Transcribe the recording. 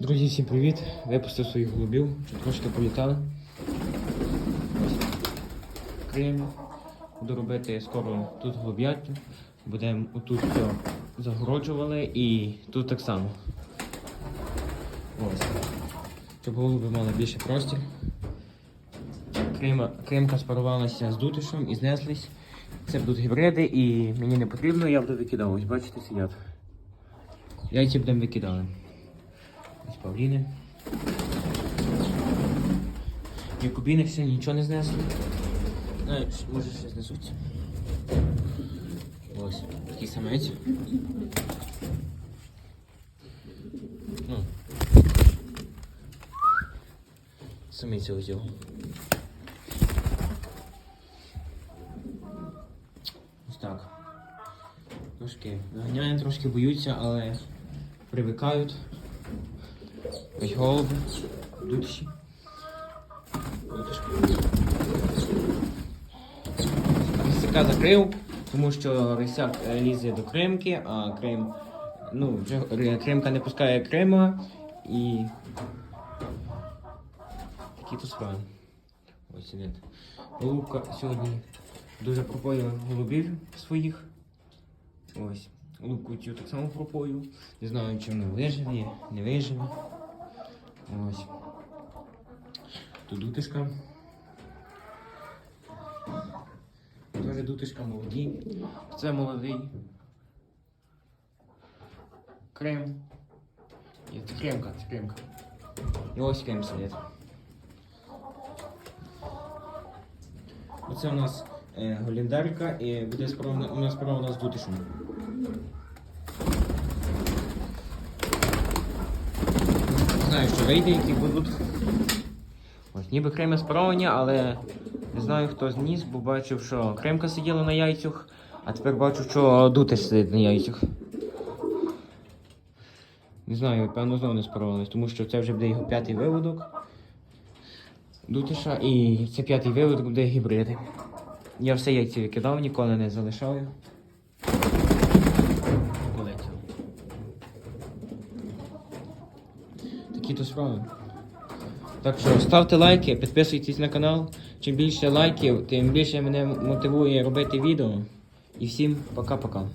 Друзі, всім привіт! Випустив своїх голубів, трошки політали. Крим. Буду робити скоро тут голуб'ятню. Будемо отут все загороджували і тут так само. Ось. Щоб голуби мали більше простір. Кримка спарувалася з дутишем і знеслись. Це будуть гібриди і мені не потрібно, я буду викидав. Ось бачите, сидять. Яйця будемо викидали. Павліни. Якубіни все нічого не знесли. Ну, може ще знесуться. Ось, такий самець. Ну. Самиця його. Ось так. Трошки виганяємо, трошки боються, але привикають. Ось голуби, дутші. Рисяка закрив, тому що рисяк е, лізе до кримки, а крим. Ну, вже кримка не пускає крима і. Такі то справи. Ось іде. Голубка сьогодні дуже пропоїла голубів своїх. Ось. Голубку цю так само пропою. Не знаю, чи вона виживе, не виживе. Ось. Тут дутишка. Теж дутишка молоді. Це молодий. Крем. Ні, це кремка, це кремка. І ось крем сидить. Оце у нас е, голіндарка і буде справа, у нас справа у нас з дутишем. Не знаю, що вийде, які будуть. Ось ніби креми спаровані, але не знаю хто зніс, бо бачив, що кремка сиділа на яйцях, а тепер бачу, що дутиш сидить на яйцях. Не знаю, певно знову не спарувались, тому що це вже буде його п'ятий виводок. Дутиша і це п'ятий виводок буде гібриди. Я все яйця викидав, ніколи не залишаю. Такі то справи. Так що ставте лайки, підписуйтесь на канал. Чим більше лайків, тим більше мене мотивує робити відео. І всім пока-пока.